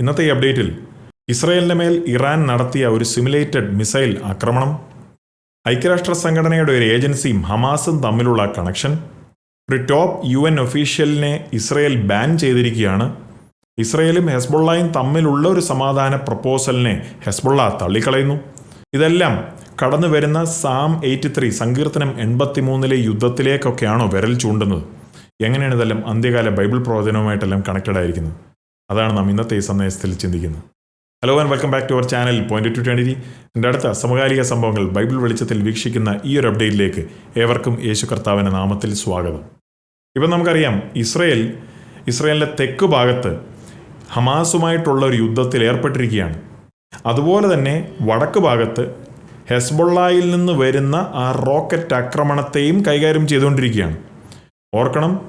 ഇന്നത്തെ ഈ അപ്ഡേറ്റിൽ ഇസ്രയേലിന് മേൽ ഇറാൻ നടത്തിയ ഒരു സിമുലേറ്റഡ് മിസൈൽ ആക്രമണം ഐക്യരാഷ്ട്ര സംഘടനയുടെ ഒരു ഏജൻസിയും ഹമാസും തമ്മിലുള്ള കണക്ഷൻ ഒരു ടോപ്പ് യു എൻ ഒഫീഷ്യലിനെ ഇസ്രയേൽ ബാൻ ചെയ്തിരിക്കുകയാണ്. ഇസ്രയേലും ഹെസ്ബുള്ളയും തമ്മിലുള്ള ഒരു സമാധാന പ്രപ്പോസലിനെ ഹെസ്ബുള്ള തള്ളിക്കളയുന്നു. ഇതെല്ലാം കടന്നു വരുന്ന സാം എയ്റ്റി ത്രീ സങ്കീർത്തനം എൺപത്തി മൂന്നിലെ യുദ്ധത്തിലേക്കൊക്കെയാണോ വിരൽ ചൂണ്ടുന്നത്? എങ്ങനെയാണ് ഇതെല്ലാം അന്ത്യകാല ബൈബിൾ പ്രവചനവുമായിട്ടെല്ലാം കണക്റ്റഡ് ആയിരിക്കുന്നത്? അതാണ് നാം ഇന്നത്തെ ഈ സന്ദേശത്തിൽ ചിന്തിക്കുന്നത്. Hello and welcome back to our channel point to twenty എന്റെ അടുത്ത സമകാലിക സംഭവങ്ങൾ ബൈബിൾ വെളിച്ചത്തിൽ വീക്ഷിക്കുന്ന ഈ ഒരു അപ്ഡേറ്റിലേക്ക് ഏവർക്കും യേശു കർത്താവിന്റെ നാമത്തിൽ സ്വാഗതം. ഇപ്പം നമുക്കറിയാം ഇസ്രയേൽ ഇസ്രയേലിന്റെ തെക്ക് ഭാഗത്ത് ഹമാസുമായിട്ടുള്ള ഒരു യുദ്ധത്തിൽ ഏർപ്പെട്ടിരിക്കുകയാണ്. അതുപോലെ തന്നെ വടക്ക് ഭാഗത്ത് ഹെസ്ബൊള്ളായിൽ നിന്ന് വരുന്ന ആ റോക്കറ്റ് ആക്രമണത്തെയും കൈകാര്യം ചെയ്തുകൊണ്ടിരിക്കുകയാണ്. ഓർക്കണം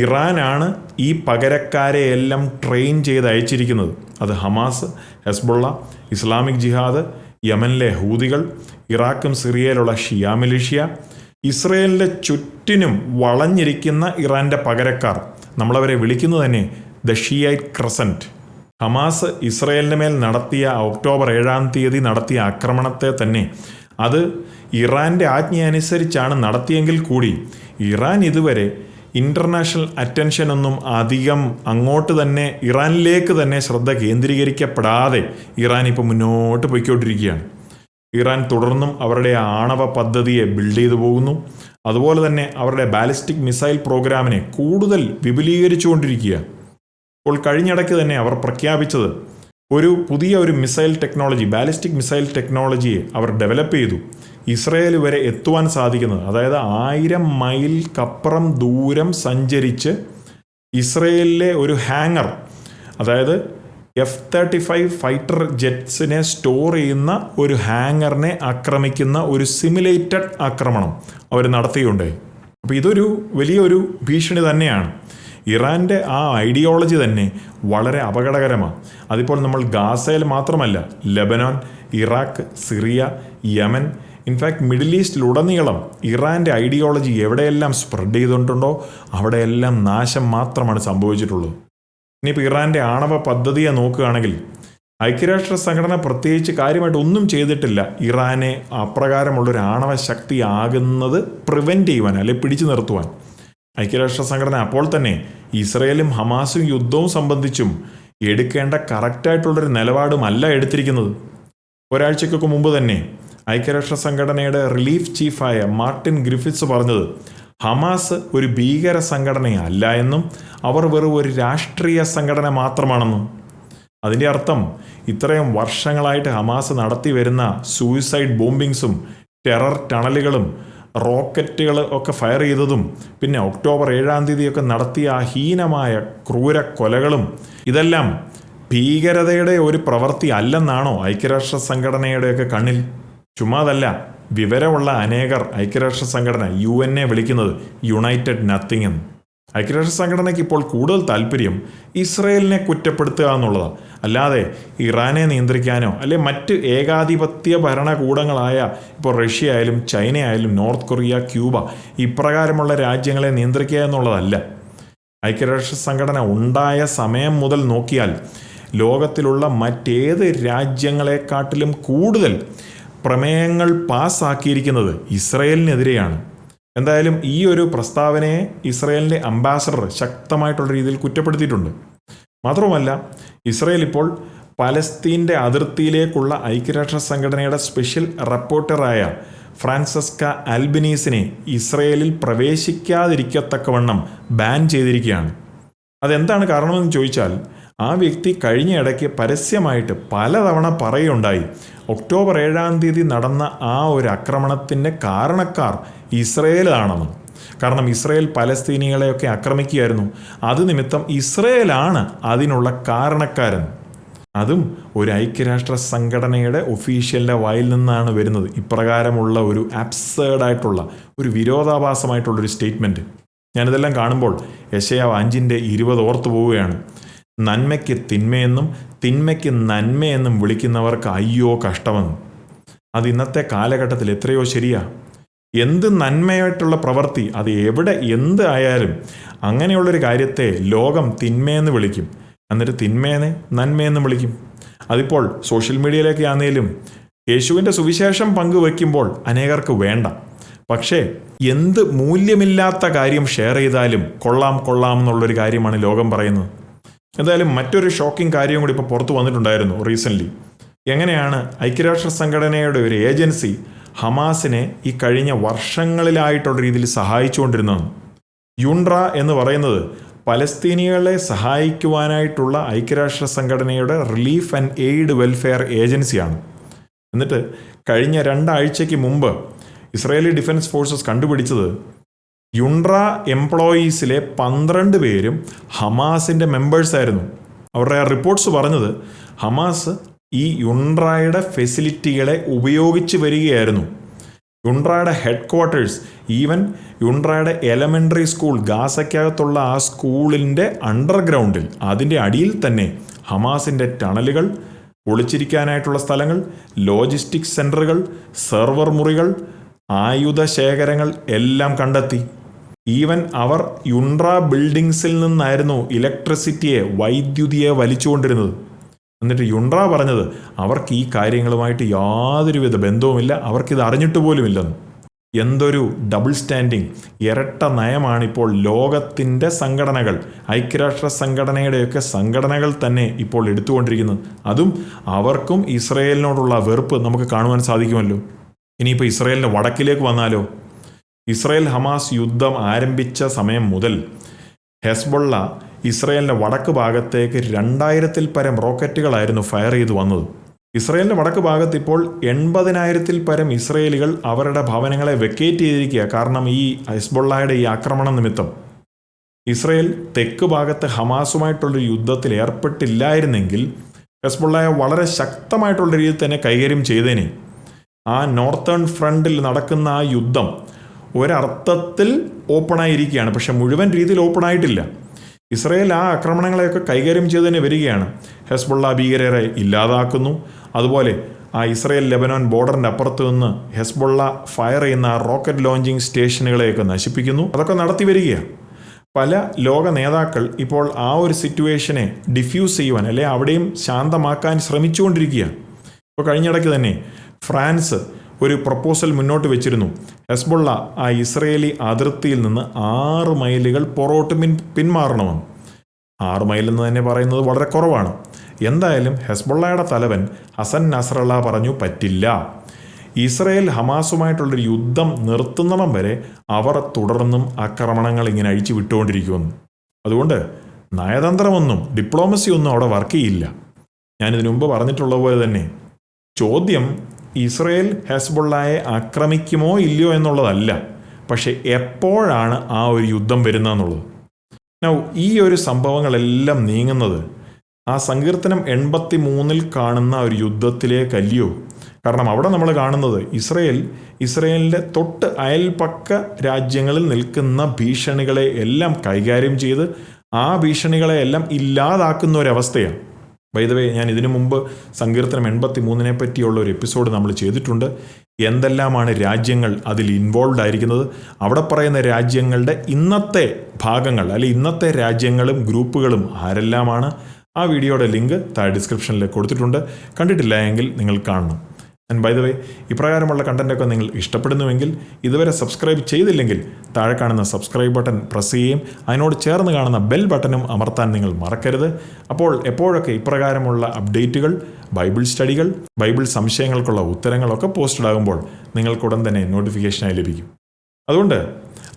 ഇറാനാണ് ഈ പകരക്കാരെ എല്ലാം ട്രെയിൻ ചെയ്ത് അയച്ചിരിക്കുന്നത്. അത് ഹമാസ് ഹെസ്ബുള്ള ഇസ്ലാമിക് ജിഹാദ് യമനിലെ ഹൂദികൾ ഇറാഖും സിറിയയിലുള്ള ഷിയാ മിലിഷ്യ ഇസ്രയേലിന്റെ ചുറ്റിനും വളഞ്ഞിരിക്കുന്ന ഇറാന്റെ പകരക്കാർ. നമ്മളവരെ വിളിക്കുന്നത് തന്നെ ദ ഷിയൈറ്റ് ക്രസന്റ് ഹമാസ് ഇസ്രയേലിന് മേൽ നടത്തിയ ഒക്ടോബർ ഏഴാം തീയതി നടത്തിയ ആക്രമണത്തെ തന്നെ അത് ഇറാന്റെ ആജ്ഞ അനുസരിച്ചാണ് നടത്തിയെങ്കിൽ കൂടി ഇറാൻ ഇതുവരെ ഇന്റർനാഷണൽ അറ്റൻഷനൊന്നും അധികം അങ്ങോട്ട് തന്നെ ഇറാനിലേക്ക് തന്നെ ശ്രദ്ധ കേന്ദ്രീകരിക്കപ്പെടാതെ ഇറാൻ ഇപ്പോൾ മുന്നോട്ട് പോയിക്കൊണ്ടിരിക്കുകയാണ്. ഇറാൻ തുടർന്നും അവരുടെ ആണവ പദ്ധതിയെ ബിൽഡ് ചെയ്തു പോകുന്നു. അതുപോലെ തന്നെ അവരുടെ ബാലിസ്റ്റിക് മിസൈൽ പ്രോഗ്രാമിനെ കൂടുതൽ വിപുലീകരിച്ചുകൊണ്ടിരിക്കുക അപ്പോൾ കഴിഞ്ഞിടയ്ക്ക് തന്നെ അവർ പ്രഖ്യാപിച്ചത് ഒരു പുതിയ ഒരു മിസൈൽ ടെക്നോളജി ബാലിസ്റ്റിക് മിസൈൽ ടെക്നോളജിയെ അവർ ഡെവലപ്പ് ചെയ്തു. ഇസ്രയേൽ വരെ എത്തുവാൻ സാധിക്കുന്നത്. അതായത് ആയിരം മൈൽ കപ്പുറം ദൂരം സഞ്ചരിച്ച് ഇസ്രയേലിലെ ഒരു ഹാങ്ങർ അതായത് എഫ് തേർട്ടി ഫൈവ് ഫൈറ്റർ ജെറ്റ്സിനെ സ്റ്റോർ ചെയ്യുന്ന ഒരു ഹാങ്ങറിനെ ആക്രമിക്കുന്ന ഒരു സിമുലേറ്റഡ് ആക്രമണം അവർ നടത്തിയുണ്ടായി അപ്പോൾ ഇതൊരു വലിയൊരു ഭീഷണി തന്നെയാണ്. ഇറാന്റെ ആ ഐഡിയോളജി തന്നെ വളരെ അപകടകരമാണ്. അതിപ്പോൾ നമ്മൾ ഗാസയിൽ മാത്രമല്ല Lebanon Iraq Syria Yemen in fact middle ഈസ്റ്റിലുടനീളം ഇറാന്റെ ഐഡിയോളജി എവിടെയെല്ലാം സ്പ്രെഡ് ചെയ്തിട്ടുണ്ടോ അവിടെയെല്ലാം നാശം മാത്രമാണ് സംഭവിച്ചിട്ടുള്ളത്. ഇനിയിപ്പോൾ ഇറാന്റെ ആണവ പദ്ധതിയെ നോക്കുകയാണെങ്കിൽ ഐക്യരാഷ്ട്ര സംഘടന പ്രത്യേകിച്ച് കാര്യമായിട്ട് ഒന്നും ചെയ്തിട്ടില്ല. ഇറാനെ അപ്രകാരമുള്ളൊരു ആണവ ശക്തി ആകുന്നത് പ്രിവെന്റ് ചെയ്യുവാൻ അല്ലെ പിടിച്ചു നിർത്തുവാൻ. ഐക്യരാഷ്ട്ര സംഘടന അപ്പോൾ തന്നെ ഇസ്രയേലും ഹമാസും യുദ്ധവും സംബന്ധിച്ചും എടുക്കേണ്ട കറക്റ്റായിട്ടുള്ളൊരു നിലപാടുമല്ല എടുത്തിരിക്കുന്നത്. ഒരാഴ്ചക്കൊക്കെ മുമ്പ് തന്നെ ഐക്യരാഷ്ട്ര സംഘടനയുടെ റിലീഫ് ചീഫായ മാർട്ടിൻ ഗ്രിഫിറ്റ്സ് പറഞ്ഞത് ഹമാസ് ഒരു ഭീകര സംഘടനയല്ല എന്നും അവർ വെറും ഒരു രാഷ്ട്രീയ സംഘടന മാത്രമാണെന്നും. അതിന്റെ അർത്ഥം ഇത്രയും വർഷങ്ങളായിട്ട് ഹമാസ് നടത്തി വരുന്ന സൂയിസൈഡ് ബോംബിങ്സും ടെറർ ടണലുകളും റോക്കറ്റുകൾ ഒക്കെ ഫയർ ചെയ്തതും പിന്നെ ഒക്ടോബർ ഏഴാം തീയതിയൊക്കെ നടത്തിയ ഹീനമായ ക്രൂര കൊലകളും ഇതെല്ലാം ഭീകരതയുടെ ഒരു പ്രവൃത്തി അല്ലെന്നാണോ ഐക്യരാഷ്ട്ര സംഘടനയുടെയൊക്കെ കണ്ണിൽ? ചുമ്മാതല്ല വിവരമുള്ള അനേകർ ഐക്യരാഷ്ട്ര സംഘടന യു എൻ എ വിളിക്കുന്നത് യുണൈറ്റഡ് നത്തിങ് എന്ന്. ഐക്യരാഷ്ട്ര സംഘടനയ്ക്ക് ഇപ്പോൾ കൂടുതൽ താല്പര്യം ഇസ്രയേലിനെ കുറ്റപ്പെടുത്തുക എന്നുള്ളതാണ് അല്ലാതെ ഇറാനെ നിയന്ത്രിക്കാനോ അല്ലെ മറ്റ് ഏകാധിപത്യ ഭരണകൂടങ്ങളായ ഇപ്പോൾ റഷ്യ ആയാലും ചൈന ആയാലും നോർത്ത് കൊറിയ ക്യൂബ ഇപ്രകാരമുള്ള രാജ്യങ്ങളെ നിയന്ത്രിക്കുക എന്നുള്ളതല്ല. ഐക്യരാഷ്ട്ര സംഘടന ഉണ്ടായ സമയം മുതൽ നോക്കിയാൽ ലോകത്തിലുള്ള മറ്റേത് രാജ്യങ്ങളെക്കാട്ടിലും കൂടുതൽ പ്രമേയങ്ങൾ പാസ്സാക്കിയിരിക്കുന്നത് ഇസ്രയേലിനെതിരെയാണ്. എന്തായാലും ഈ ഒരു പ്രസ്താവനയെ ഇസ്രയേലിന്റെ അംബാസഡർ ശക്തമായിട്ടുള്ള രീതിയിൽ കുറ്റപ്പെടുത്തിയിട്ടുണ്ട്. മാത്രവുമല്ല ഇസ്രയേൽ ഇപ്പോൾ പലസ്തീന്റെ അതിർത്തിയിലേക്കുള്ള ഐക്യരാഷ്ട്ര സംഘടനയുടെ സ്പെഷ്യൽ റിപ്പോർട്ടറായ ഫ്രാൻസസ്ക അൽബിനീസിനെ ഇസ്രയേലിൽ പ്രവേശിക്കാതിരിക്കത്തക്കവണ്ണം ബാൻ ചെയ്തിരിക്കുകയാണ്. അതെന്താണ് കാരണമെന്ന് ചോദിച്ചാൽ ആ വ്യക്തി കഴിഞ്ഞ ഇടയ്ക്ക് പരസ്യമായിട്ട് പലതവണ പറയുണ്ടായി ഒക്ടോബർ ഏഴാം തീയതി നടന്ന ആ ഒരു ആക്രമണത്തിന്റെ കാരണക്കാർ ഇസ്രയേലാണെന്ന്. കാരണം ഇസ്രയേൽ പലസ്തീനികളെയൊക്കെ ആക്രമിക്കുകയായിരുന്നു. അത് നിമിത്തം ഇസ്രയേലാണ് അതിനുള്ള കാരണക്കാരൻ. അതും ഒരു ഐക്യരാഷ്ട്ര സംഘടനയുടെ ഒഫീഷ്യലിന്റെ വായിൽ നിന്നാണ് വരുന്നത്. ഇപ്രകാരമുള്ള ഒരു ആപ്സേഡായിട്ടുള്ള ഒരു വിരോധാഭാസമായിട്ടുള്ള ഒരു സ്റ്റേറ്റ്മെന്റ്. ഞാനിതെല്ലാം കാണുമ്പോൾ യശയാവ് അഞ്ചിന്റെ ഇരുപത് ഓർത്തു പോവുകയാണ്. നന്മയ്ക്ക് തിന്മയെന്നും തിന്മയ്ക്ക് നന്മയെന്നും വിളിക്കുന്നവർക്ക് അയ്യോ കഷ്ടമെന്നും. അത് ഇന്നത്തെ കാലഘട്ടത്തിൽ എത്രയോ ശരിയാ. എന്ത് നന്മയായിട്ടുള്ള പ്രവൃത്തി അത് എവിടെ എന്ത് ആയാലും അങ്ങനെയുള്ളൊരു കാര്യത്തെ ലോകം തിന്മയെന്ന് വിളിക്കും. എന്നിട്ട് തിന്മേനെ നന്മയെന്ന് വിളിക്കും. അതിപ്പോൾ സോഷ്യൽ മീഡിയയിലേക്ക് ആണെങ്കിലും യേശുവിന്റെ സുവിശേഷം പങ്കുവെക്കുമ്പോൾ അനേകർക്ക് വേണ്ട. പക്ഷേ എന്ത് മൂല്യമില്ലാത്ത കാര്യം ഷെയർ ചെയ്താലും കൊള്ളാം കൊള്ളാം എന്നുള്ളൊരു കാര്യമാണ് ലോകം പറയുന്നത്. എന്തായാലും മറ്റൊരു ഷോക്കിംഗ് കാര്യം കൂടി ഇപ്പോൾ പുറത്തു വന്നിട്ടുണ്ടായിരുന്നു റീസെന്റ്ലി എങ്ങനെയാണ് ഐക്യരാഷ്ട്ര സംഘടനയുടെ ഒരു ഏജൻസി ഹമാസിനെ ഈ കഴിഞ്ഞ വർഷങ്ങളിലായിട്ടുള്ള രീതിയിൽ സഹായിച്ചുകൊണ്ടിരുന്നതെന്ന് യുൺട്ര എന്ന് പറയുന്നത് പലസ്തീനികളെ സഹായിക്കുവാനായിട്ടുള്ള ഐക്യരാഷ്ട്ര സംഘടനയുടെ റിലീഫ് ആൻഡ് എയ്ഡ് വെൽഫെയർ ഏജൻസിയാണ് എന്നിട്ട് കഴിഞ്ഞ രണ്ടാഴ്ചയ്ക്ക് മുമ്പ് ഇസ്രയേലി ഡിഫൻസ് ഫോഴ്സസ് കണ്ടുപിടിച്ചത് യുൺട്ര എംപ്ലോയീസിലെ പന്ത്രണ്ട് പേരും ഹമാസിന്റെ മെമ്പേഴ്സായിരുന്നു അവരുടെ റിപ്പോർട്ട്സ് പറഞ്ഞത് ഹമാസ് ഈ യുൺട്രയുടെ ഫെസിലിറ്റികളെ ഉപയോഗിച്ച് വരികയായിരുന്നു. യുൺട്രയുടെ ഹെഡ് ക്വാർട്ടേഴ്സ് ഈവൻ യുൺട്രയുടെ എലമെന്ററി സ്കൂൾ ഗാസയ്ക്കകത്തുള്ള ആ സ്കൂളിന്റെ അണ്ടർഗ്രൗണ്ടിൽ അതിന്റെ അടിയിൽ തന്നെ ഹമാസിന്റെ ടണലുകൾ ഒളിച്ചിരിക്കാനായിട്ടുള്ള സ്ഥലങ്ങൾ ലോജിസ്റ്റിക്സ് സെന്ററുകൾ സെർവർ മുറികൾ ആയുധ ശേഖരങ്ങൾ എല്ലാം കണ്ടെത്തി. ഈവൻ അവർ യുൺട്ര ബിൽഡിങ്സിൽ നിന്നായിരുന്നു ഇലക്ട്രിസിറ്റിയെ വൈദ്യുതിയെ വലിച്ചുകൊണ്ടിരുന്നത്. എന്നിട്ട് യുൺട്ര പറഞ്ഞത് അവർക്ക് ഈ കാര്യങ്ങളുമായിട്ട് യാതൊരുവിധ ബന്ധവുമില്ല അവർക്കിത് അറിഞ്ഞിട്ട് പോലുമില്ലെന്ന്. എന്തൊരു ഡബിൾ സ്റ്റാൻഡിങ് ഇരട്ട നയമാണിപ്പോൾ ലോകത്തിന്റെ സംഘടനകൾ ഐക്യരാഷ്ട്ര സംഘടനയുടെയൊക്കെ സംഘടനകൾ തന്നെ ഇപ്പോൾ എടുത്തുകൊണ്ടിരിക്കുന്നത്. അതും അവർക്കും ഇസ്രയേലിനോടുള്ള വെറുപ്പ് നമുക്ക് കാണുവാൻ സാധിക്കുമല്ലോ. ഇനിയിപ്പോൾ ഇസ്രയേലിന്റെ വടക്കിലേക്ക് വന്നാലോ? ഇസ്രയേൽ ഹമാസ് യുദ്ധം ആരംഭിച്ച സമയം മുതൽ ഹെസ്ബൊള്ള ഇസ്രയേലിന്റെ വടക്ക് ഭാഗത്തേക്ക് രണ്ടായിരത്തിൽ പരം റോക്കറ്റുകളായിരുന്നു ഫയർ ചെയ്തു വന്നത്. ഇസ്രയേലിന്റെ വടക്ക് ഭാഗത്ത് ഇപ്പോൾ എൺപതിനായിരത്തിൽ പരം ഇസ്രയേലികൾ അവരുടെ ഭവനങ്ങളെ വെക്കേറ്റ് ചെയ്തിരിക്കുക കാരണം ഈ ഹെസ്ബൊള്ളയുടെ ഈ ആക്രമണം നിമിത്തം. ഇസ്രയേൽ തെക്ക് ഭാഗത്ത് ഹമാസുമായിട്ടുള്ളൊരു യുദ്ധത്തിൽ ഏർപ്പെട്ടില്ലായിരുന്നെങ്കിൽ ഹെസ്ബൊള്ളയെ വളരെ ശക്തമായിട്ടുള്ള രീതിയിൽ തന്നെ കൈകാര്യം ചെയ്തേനെ. ആ നോർത്തേൺ ഫ്രണ്ടിൽ നടക്കുന്ന ആ യുദ്ധം ഒരർത്ഥത്തിൽ ഓപ്പണായിരിക്കുകയാണ് പക്ഷെ മുഴുവൻ രീതിയിൽ ഓപ്പൺ ആയിട്ടില്ല. ഇസ്രയേൽ ആ ആക്രമണങ്ങളെയൊക്കെ കൈകാര്യം ചെയ്ത് തന്നെ വരികയാണ്. ഹെസ്ബുള്ള ഭീകരരെ ഇല്ലാതാക്കുന്നു. അതുപോലെ ആ ഇസ്രയേൽ ലെബനോൻ ബോർഡറിന്റെ അപ്പുറത്ത് നിന്ന് ഹെസ്ബുള്ള ഫയർ ചെയ്യുന്ന റോക്കറ്റ് ലോഞ്ചിങ് സ്റ്റേഷനുകളെയൊക്കെ നശിപ്പിക്കുന്നു. അതൊക്കെ നടത്തി വരികയാണ്. പല ലോക നേതാക്കൾ ഇപ്പോൾ ആ ഒരു സിറ്റുവേഷനെ ഡിഫ്യൂസ് ചെയ്യുവാൻ അല്ലെ അവിടെയും ശാന്തമാക്കാൻ ശ്രമിച്ചുകൊണ്ടിരിക്കുകയാണ്. ഇപ്പോൾ കഴിഞ്ഞിടയ്ക്ക് തന്നെ ഫ്രാൻസ് ഒരു പ്രപ്പോസൽ മുന്നോട്ട് വെച്ചിരുന്നു. ഹെസ്ബുള്ള ആ ഇസ്രയേലി അതിർത്തിയിൽ നിന്ന് ആറ് മൈലുകൾ പുറകോട്ട് പിൻ പിന്മാറണമെന്ന്. ആറ് മൈൽ എന്ന് തന്നെ പറയുന്നത് വളരെ കുറവാണ്. എന്തായാലും ഹെസ്ബുള്ളയുടെ തലവൻ ഹസൻ നസ്രള്ള പറഞ്ഞു പറ്റില്ല. ഇസ്രയേൽ ഹമാസുമായിട്ടുള്ളൊരു യുദ്ധം നിർത്തുന്നിടം വരെ അവർ തുടർന്നും ആക്രമണങ്ങൾ ഇങ്ങനെ അഴിച്ചു വിട്ടുകൊണ്ടിരിക്കുമെന്ന്. അതുകൊണ്ട് നയതന്ത്രമൊന്നും ഡിപ്ലോമസി ഒന്നും അവിടെ വർക്ക് ചെയ്യില്ല. ഞാനിതിനു മുമ്പ് പറഞ്ഞിട്ടുള്ള പോലെ തന്നെ ചോദ്യം ഇസ്രയേൽ ഹെസ്ബുള്ളയെ ആക്രമിക്കുമോ ഇല്ലയോ എന്നുള്ളതല്ല പക്ഷേ എപ്പോഴാണ് ആ ഒരു യുദ്ധം വരുന്നതെന്നുള്ളത്. നൗ ഈ ഒരു സംഭവങ്ങളെല്ലാം നീങ്ങുന്നത് ആ സങ്കീർത്തനം എൺപത്തി മൂന്നിൽ കാണുന്ന ഒരു യുദ്ധത്തിലേക്കല്ലയോ. കാരണം അവിടെ നമ്മൾ കാണുന്നത് ഇസ്രയേൽ ഇസ്രയേലിന്റെ തൊട്ട് അയൽപക്ക രാജ്യങ്ങളിൽ നിൽക്കുന്ന ഭീഷണികളെ എല്ലാം കൈകാര്യം ചെയ്ത് ആ ഭീഷണികളെ എല്ലാം ഇല്ലാതാക്കുന്ന ഒരവസ്ഥയാണ് വൈദവേ ഞാൻ ഇതിനു മുമ്പ് സങ്കീർത്തനം എൺപത്തി മൂന്നിനെ പറ്റിയുള്ള ഒരു എപ്പിസോഡ് നമ്മൾ ചെയ്തിട്ടുണ്ട്. എന്തെല്ലാമാണ് രാജ്യങ്ങൾ അതിൽ ഇൻവോൾവ് ആയിരിക്കുന്നത്? അവിടെ പറയുന്ന രാജ്യങ്ങളുടെ ഇന്നത്തെ ഭാഗങ്ങൾ അല്ലെ ഇന്നത്തെ രാജ്യങ്ങളും ഗ്രൂപ്പുകളും ആരെല്ലാമാണ്? ആ വീഡിയോയുടെ ലിങ്ക് താഴെ ഡിസ്ക്രിപ്ഷനിൽ കൊടുത്തിട്ടുണ്ട്. കണ്ടിട്ടില്ല എങ്കിൽ നിങ്ങൾ കാണണം. ആൻഡ് ബൈ ദ വേ ഇപ്രകാരമുള്ള കണ്ടന്റൊക്കെ നിങ്ങൾ ഇഷ്ടപ്പെടുന്നുവെങ്കിൽ ഇതുവരെ സബ്സ്ക്രൈബ് ചെയ്തില്ലെങ്കിൽ താഴെ കാണുന്ന സബ്സ്ക്രൈബ് ബട്ടൺ പ്രസ് ചെയ്യുകയും അതിനോട് ചേർന്ന് കാണുന്ന ബെൽ ബട്ടണും അമർത്താൻ നിങ്ങൾ മറക്കരുത്. അപ്പോൾ എപ്പോഴൊക്കെ ഇപ്രകാരമുള്ള അപ്ഡേറ്റുകൾ ബൈബിൾ സ്റ്റഡികൾ ബൈബിൾ സംശയങ്ങൾക്കുള്ള ഉത്തരങ്ങളൊക്കെ പോസ്റ്റഡ് ആകുമ്പോൾ നിങ്ങൾക്കുടൻ തന്നെ നോട്ടിഫിക്കേഷനായി ലഭിക്കും. അതുകൊണ്ട്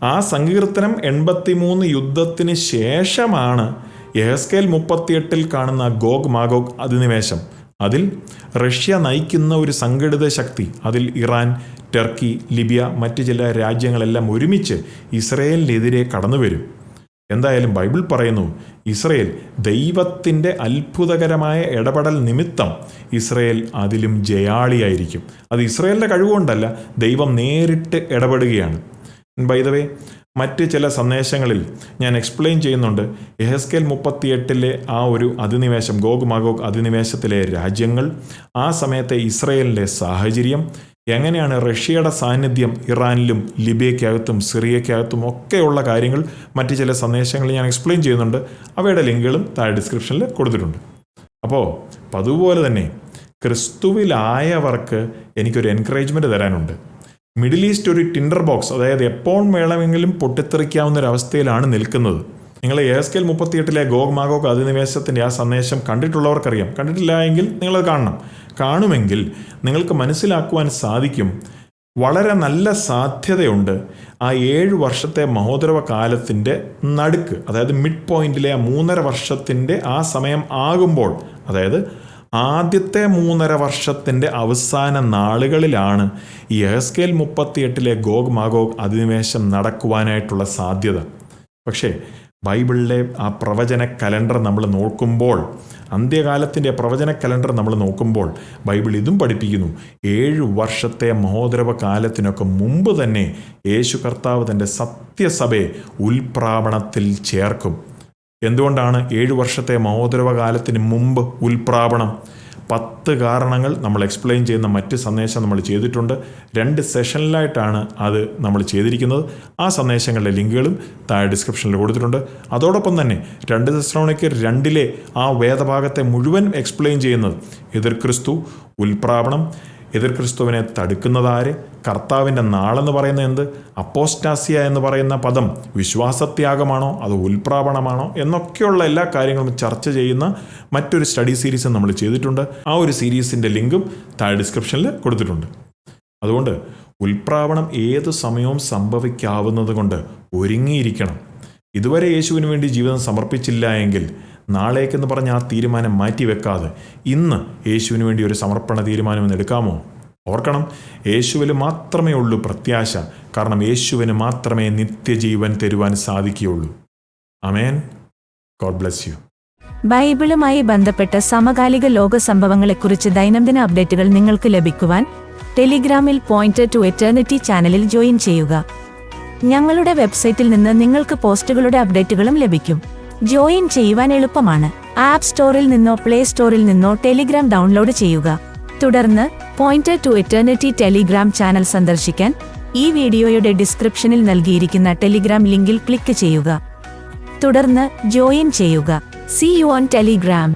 ആ സങ്കീർത്തനം എൺപത്തിമൂന്ന് യുദ്ധത്തിന് ശേഷമാണ് എഹസ്കേൽ മുപ്പത്തിയെട്ടിൽ കാണുന്ന ഗോഗ് മാഗോഗ് അധിനിവേശം. അതിൽ റഷ്യ നയിക്കുന്ന ഒരു സംഘടിത ശക്തി അതിൽ ഇറാൻ ടർക്കി ലിബിയ മറ്റ് ചില രാജ്യങ്ങളെല്ലാം ഒരുമിച്ച് ഇസ്രയേലിനെതിരെ കടന്നു വരും എന്തായാലും ബൈബിൾ പറയുന്നു ഇസ്രയേൽ ദൈവത്തിന്റെ അത്ഭുതകരമായ ഇടപെടൽ നിമിത്തം ഇസ്രയേൽ അതിലും ജയാളിയായിരിക്കും. അത് ഇസ്രയേലിന്റെ കഴിവുകൊണ്ടല്ല ദൈവം നേരിട്ട് ഇടപെടുകയാണ്. ബൈ ദ വേ മറ്റ് ചില സന്ദേശങ്ങളിൽ ഞാൻ എക്സ്പ്ലെയിൻ ചെയ്യുന്നുണ്ട്. എഹസ്കേൽ മുപ്പത്തിയെട്ടിലെ ആ ഒരു അധിനിവേശം ഗോഗ് മഗോഗ് അധിനിവേശത്തിലെ രാജ്യങ്ങൾ ആ സമയത്തെ ഇസ്രയേലിന്റെ സാഹചര്യം എങ്ങനെയാണ് റഷ്യയുടെ സാന്നിധ്യം ഇറാനിലും ലിബിയക്കകത്തും സിറിയക്കകത്തും ഒക്കെയുള്ള കാര്യങ്ങൾ മറ്റ് ചില സന്ദേശങ്ങൾ ഞാൻ എക്സ്പ്ലെയിൻ ചെയ്യുന്നുണ്ട്. അവയുടെ ലിങ്കുകളും താഴെ ഡിസ്ക്രിപ്ഷനിൽ കൊടുത്തിട്ടുണ്ട്. അപ്പോൾ അതുപോലെ തന്നെ ക്രിസ്തുവിലായവർക്ക് എനിക്കൊരു എൻകറേജ്മെന്റ് തരാനുണ്ട്. മിഡിൽ ഈസ്റ്റ് ഒരു ടിൻഡർ ബോക്സ് അതായത് എപ്പോൾ വേണമെങ്കിലും പൊട്ടിത്തെറിക്കാവുന്ന ഒരു അവസ്ഥയിലാണ് നിൽക്കുന്നത്. നിങ്ങൾ എ എസ് കെൽ മുപ്പത്തിയെട്ടിലെ ഗോഗ് മാഗോഗ് അധിനിവേശത്തിന്റെ ആ സന്ദേശം കണ്ടിട്ടുള്ളവർക്കറിയാം. കണ്ടിട്ടില്ല എങ്കിൽ നിങ്ങളത് കാണണം. കാണുമെങ്കിൽ നിങ്ങൾക്ക് മനസ്സിലാക്കുവാൻ സാധിക്കും. വളരെ നല്ല സാധ്യതയുണ്ട് ആ ഏഴ് വർഷത്തെ മഹോദരവ കാലത്തിന്റെ നടുക്ക്. അതായത് മിഡ് പോയിന്റിലെ ആ മൂന്നര വർഷത്തിന്റെ ആ സമയം ആകുമ്പോൾ അതായത് ആദ്യത്തെ മൂന്നര വർഷത്തിന്റെ അവസാന നാളുകളിലാണ് ഈ എഹസ്കേൽ മുപ്പത്തിയെട്ടിലെ ഗോഗ് മാഗോഗ് അധിനിവേശം നടക്കുവാനായിട്ടുള്ള സാധ്യത. പക്ഷേ ബൈബിളിലെ ആ പ്രവചന കലണ്ടർ നമ്മൾ നോക്കുമ്പോൾ അന്ത്യകാലത്തിന്റെ പ്രവചന കലണ്ടർ നമ്മൾ നോക്കുമ്പോൾ ബൈബിൾ ഇതും പഠിപ്പിക്കുന്നു. ഏഴ് വർഷത്തെ മഹോദരവ കാലത്തിനൊക്കെ മുമ്പ് തന്നെ യേശു കർത്താവ് തന്റെ സത്യസഭയെ ഉൽപ്രാവണത്തിൽ ചേർക്കും. എന്തുകൊണ്ടാണ് ഏഴ് വർഷത്തെ മഹോദരവ കാലത്തിന് മുമ്പ് ഉൽപ്രാപണം? പത്ത് കാരണങ്ങൾ നമ്മൾ എക്സ്പ്ലെയിൻ ചെയ്യുന്ന മറ്റ് സന്ദേശം നമ്മൾ ചെയ്തിട്ടുണ്ട്. രണ്ട് സെഷനിലായിട്ടാണ് അത് നമ്മൾ ചെയ്തിരിക്കുന്നത്. ആ സന്ദേശങ്ങളുടെ ലിങ്കുകളും താഴെ ഡിസ്ക്രിപ്ഷനിൽ കൊടുത്തിട്ടുണ്ട്. അതോടൊപ്പം തന്നെ രണ്ട് ദശ്രോണിക്ക് രണ്ടിലെ ആ വേദഭാഗത്തെ മുഴുവൻ എക്സ്പ്ലെയിൻ ചെയ്യുന്നത്. എതിർ ക്രിസ്തു ഉൽപ്രാപണം എതിർ ക്രിസ്തുവിനെ തടുക്കുന്നതാര്? കർത്താവിന്റെ നാളെന്ന് പറയുന്ന എന്ത്? അപ്പോസ്റ്റാസിയ എന്ന് പറയുന്ന പദം വിശ്വാസത്യാഗമാണോ? അത് ഉൽപ്രാപണമാണോ? എന്നൊക്കെയുള്ള എല്ലാ കാര്യങ്ങളും ചർച്ച ചെയ്യുന്ന മറ്റൊരു സ്റ്റഡി സീരീസ് നമ്മൾ ചെയ്തിട്ടുണ്ട്. ആ ഒരു സീരീസിന്റെ ലിങ്കും താഴെ ഡിസ്ക്രിപ്ഷനിൽ കൊടുത്തിട്ടുണ്ട്. അതുകൊണ്ട് ഉൽപ്രാവണം ഏത് സമയവും സംഭവിക്കാവുന്നത് കൊണ്ട് ഒരുങ്ങിയിരിക്കണം. ഇതുവരെ യേശുവിന് വേണ്ടി ജീവിതം സമർപ്പിച്ചില്ല എങ്കിൽ നാളേക്കെന്ന് പറഞ്ഞ ആ തീരുമാനം മാറ്റിവെക്കാതെ ഇന്ന് യേശുവിന് വേണ്ടി ഒരു സമർപ്പണ തീരുമാനം ഒന്ന് എടുക്കാമോ? ഓർക്കണം യേശുവിൽ മാത്രമേ ഉള്ളൂ പ്രത്യാശ. കാരണം യേശുവിന് മാത്രമേ നിത്യജീവൻ തരുവാൻ സാധിക്കുകയുള്ളൂ. Amen God bless you. ബൈബിളുമായി ബന്ധപ്പെട്ട സമകാലിക ലോക സംഭവങ്ങളെക്കുറിച്ച് ദൈനംദിന അപ്ഡേറ്റുകൾ നിങ്ങൾക്ക് ലഭിക്കുവാൻ ടെലിഗ്രാമിൽ പോയിന്റ് ടു എറ്റേണിറ്റി ചാനലിൽ ജോയിൻ ചെയ്യുക. ഞങ്ങളുടെ വെബ്സൈറ്റിൽ നിന്ന് നിങ്ങൾക്ക് പോസ്റ്റുകളുടെ അപ്ഡേറ്റുകളും ലഭിക്കും. ജോയിൻ ചെയ്യുവാൻ എളുപ്പമാണ്. ആപ്പ് സ്റ്റോറിൽ നിന്നോ പ്ലേ സ്റ്റോറിൽ നിന്നോ ടെലിഗ്രാം ഡൗൺലോഡ് ചെയ്യുക. തുടർന്ന് point to eternity Telegram channel സന്ദർശിക്കാൻ ഈ വീഡിയോയുടെ ഡിസ്ക്രിപ്ഷനിൽ നൽകിയിരിക്കുന്ന ടെലിഗ്രാം ലിങ്കിൽ ക്ലിക്ക് ചെയ്യുക. തുടർന്ന് ജോയിൻ ചെയ്യുക. C you on Telegram